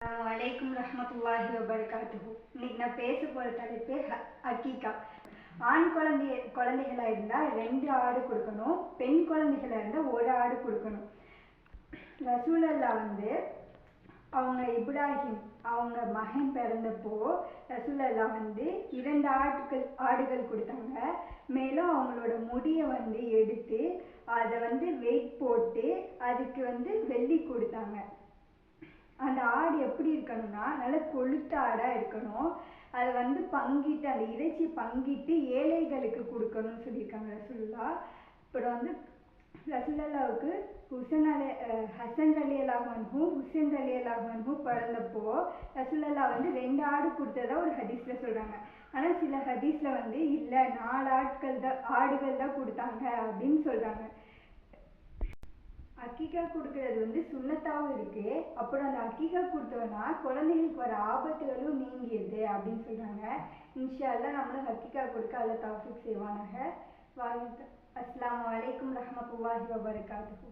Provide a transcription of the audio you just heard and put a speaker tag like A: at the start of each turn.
A: வலைக்கும் அலைக்கும் ரஹ்மத்துல்லாஹி வபரகாத்துஹு. இன்னைக்கு நான் பேச போகிற தலைப்பு ஹ- அக்கீகா ஆண் குழந்தை குழந்தைகளா இருந்தால் ரெண்டு ஆடு கொடுக்கணும் பெண் குழந்தைகளாக இருந்தால் ஒரு ஆடு கொடுக்கணும். ரசூலல்லா வந்து அவங்க இப்ராஹிம் அவங்க மகன் பிறந்தப்போ ரசூலல்லா வந்து இரண்டு ஆடுகள் ஆடுகள் கொடுத்தாங்க. மேலும் அவங்களோட முடியை வந்து எடுத்து அதை வந்து வெயிட் போட்டு அதுக்கு வந்து வெள்ளி கொடுத்தாங்க. அந்த ஆடு எப்படி இருக்கணும்னா நல்லா கொழுத்த ஆடாக இருக்கணும். அதை வந்து பங்கிட்டு அந்த இறைச்சி பங்கிட்டு ஏழைகளுக்கு கொடுக்கணும்னு சொல்லியிருக்காங்க ரசுல்லா அப்புறம் வந்து ரசுல்லாவுக்கு ஹுசன் அலி ஹசன் அலி அலாஹன்ஹும் ஹுசேன் அலி அலாஹன்ஹும் பிறந்தப்போ ரசுல்லா வந்து ரெண்டு ஆடு கொடுத்ததா ஒரு ஹதீஸில் சொல்கிறாங்க ஆனால் சில ஹதீஸில் வந்து இல்லை நாலு ஆட்கள் தான் ஆடுகள் தான் கொடுத்தாங்க அப்படின்னு சொல்கிறாங்க அக்கிகா கொடுக்கறது வந்து சுண்ணத்தாவும் இருக்கு. அப்புறம் அந்த அக்கிகா கொடுத்தோன்னா குழந்தைகளுக்கு வர ஆபத்துகளும் நீங்கிடுது அப்படின்னு சொல்றாங்க. இன்ஷா நம்மளும் அக்கிகா கொடுக்க அல்ல தாஃபிக் செய்வானாக. வாழ்த்து அஸ்லாம் வலைக்கம் ரஹமத்துல்லாஹி வபரகாத்து